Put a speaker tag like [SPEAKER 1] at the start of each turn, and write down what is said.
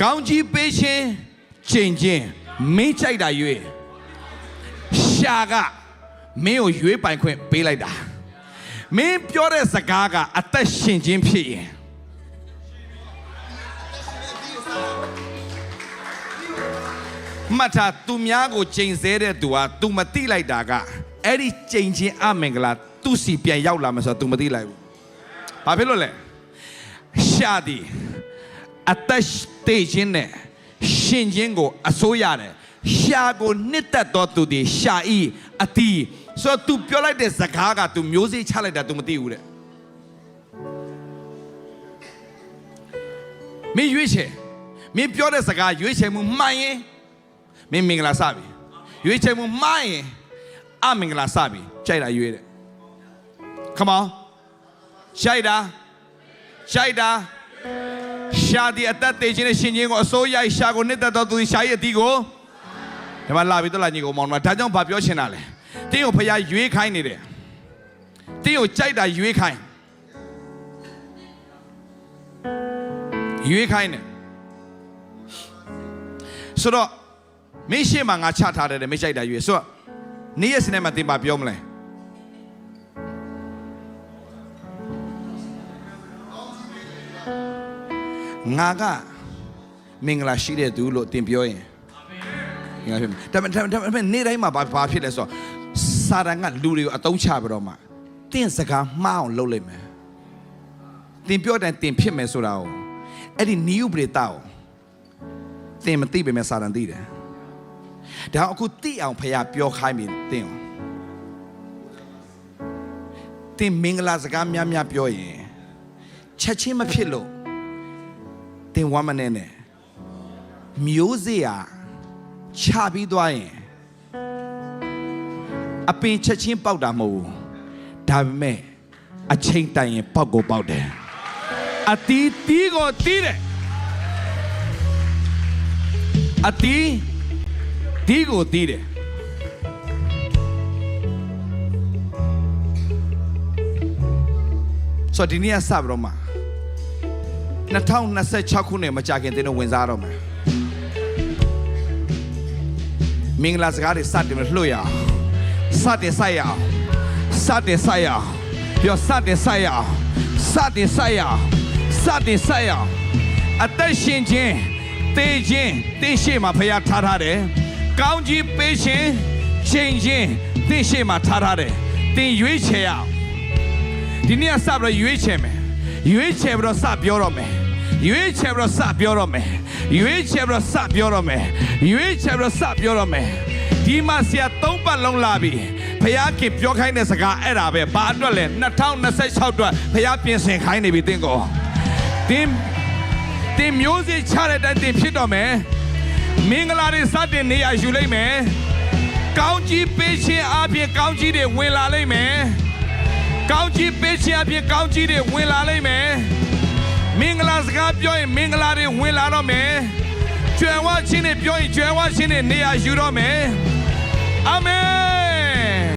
[SPEAKER 1] ကောင်းကြီးပေးခြင်းချိန်ချင်းမင်းကြိုက်တာရွေးရှာကမင်းကိုရွေးပိုင်ခွင့်ပေးလိုက်တာမင်းပြောတဲ့စကားကအသက်ရှင်ခြင်းဖြစ်ရင်မှတ်ထားသူများကိုချိန်ဆတဲ့သူဟာ तू မတိလိုက်တာကအဲ့ဒီချိန်ချင်းအမင်္ဂလာသူ့စီပြန်ရောက်လာမှာဆိုတော့ तू မသိလိုက်ဘူး။ဘာဖြစ်လို့လဲ။ရှာသည် အသက်တေခြင်းနဲ့ရှင်ခြင်းကိုအစိုးရတယ်။ရှာကိုနှစ်သက်တော်သူသည်ရှာဤအတီးဆိုတော့ तू ပြောလိုက်တဲ့စကားက तू မျိုးစေ့ချလိုက်တာ तू မသိဘူးတဲ့။မင်းရွေးချယ်မင်းပြောတဲ့စကားရွေးချယ်မှုမှန်ရင် မင်းမင်္ဂလာစပြီရွေးချယ်မှုမှားရင်အမင်္ဂလာစပြီကြိုက်တာရွေးတယ် Come on ကြိုက်တာကြိုက်တာ ရှာဒီအသက်သေးခြင်းနဲ့ရှင်ခြင်းကိုအစိုးရရှာကိုနှစ်သက်တော်သူရှာရဲ့အတီးကိုဒီမှာလာပြီးတော့လာညီကိုမောင်တို့ဒါကြောင့်ဘာပြောချင်တာလဲတင်းကိုဖခင်ရွေးခိုင်းနေတယ်တင်းကိုကြိုက်တာရွေးခိုင်းရွေးခိုင်းတယ်ဆိုတော့မင်းရှေ့မှာငါချထားတယ်တဲ့မင်းကြိုက်တာရွေးဆိုတော့နေ့ရက်စနေမှာတင်ပါပြောမလဲ ငါကမင်္ဂလာရှိတဲ့သူလို့တင်ပြောရင်ငါဖြစ်မယ်ဒါပေမဲ့ဒါပေမဲ့နေ့တိုင်းမှာဘာဘာဖြစ်လဲဆိုတော့စာတန်ကလူတွေကိုအတုံးချပြီးတော့မှတင့်စကားမှားအောင်လုပ်လိုက်မယ်တင်ပြောတဲ့တင်ဖြစ်မယ်ဆိုတာကိုအဲ့ဒီနီးဥပဒေတောက်တင်မသိပေမဲ့စာတန်သိတယ်ဒါအခုတိအောင်ဖခင်ပြောခိုင်းပြီတင်းအောင်တင်းမင်္ဂလာစကားများများပြောရင်ချက်ချင်းမဖြစ်လို့ တင်းဝမ်းမနေနဲ့မျိုးစေ့ဟာခြာပြီးသွားရင်အပင်ချက်ချင်းပေါက်တာမဟုတ်ဘူးဒါပေမဲ့အချိန်တိုင်ရင်ပေါက်ကိုပေါက်တယ်အတီးတီးကိုတီးတယ်အတီးဒီကိုတီးတယ်ဆိုတော့ဒီနေ့ကစပြီးတော့မှ 2026ခုနှစ်မကြခင်တင်းတော့ဝင်စားတော့မယ်မင်္ဂလာစကားတွေစတင်လို့လွှတ်ရအောင်စတင်ဆိုင်ရအောင်စတင်ဆိုင်ရအောင်ပြောစတင်ဆိုင်ရအောင်စတင်ဆိုင်ရအောင်စတင်ဆိုင်ရအောင်အသက်ရှင်ခြင်းတေးခြင်းတင်းရှိမှဖရားထားထားတယ်ကောင်းကြီးပေးခြင်းချိန်ချင်းသင်ရှေ့မှာထားထားတယ်သင်ရွေးချယ်ရအောင်ဒီနေ့ကစပြီးတော့ရွေးချယ်မယ်ရွေးချယ်ပြီးတော့စပြောတော့မယ် ရွေးချယ်ပြီးတော့စပြောတော့မယ်ရွေးချယ်ပြီးတော့စပြောတော့မယ်ရွေးချယ်ပြီးတော့စပြောတော့မယ်ဒီမှာဆရာသုံးပတ်လုံးလာပြီဖခင်ပြောခိုင်းတဲ့စကားအဲ့ဒါပဲဘာအတွက်လဲ2026အတွက်ဖခင်ပြင်ဆင်ခိုင်းနေပြီတင်းကိုတင်းတင်းမျိုးစေ့ချတဲ့တိုင်တင်းဖြစ်တော့မယ်မင်္ဂလာတွေစတင်နေရယူလိုက်မယ်။ကောင်းကြီးပေးခြင်းအပြင်ကောင်းကြီးတွေဝင်လာလိမ့်မယ်။ကောင်းကြီးပေးခြင်းအပြင်ကောင်းကြီးတွေဝင်လာလိမ့်မယ်။ မင်္ဂလာစကားပြောရင်မင်္ဂလာတွေဝင်လာတော့မယ်။ကျွယ်ဝခြင်းတွေပြောရင်ကျွယ်ဝခြင်းတွေနေရယူတော့မယ်။အာမင်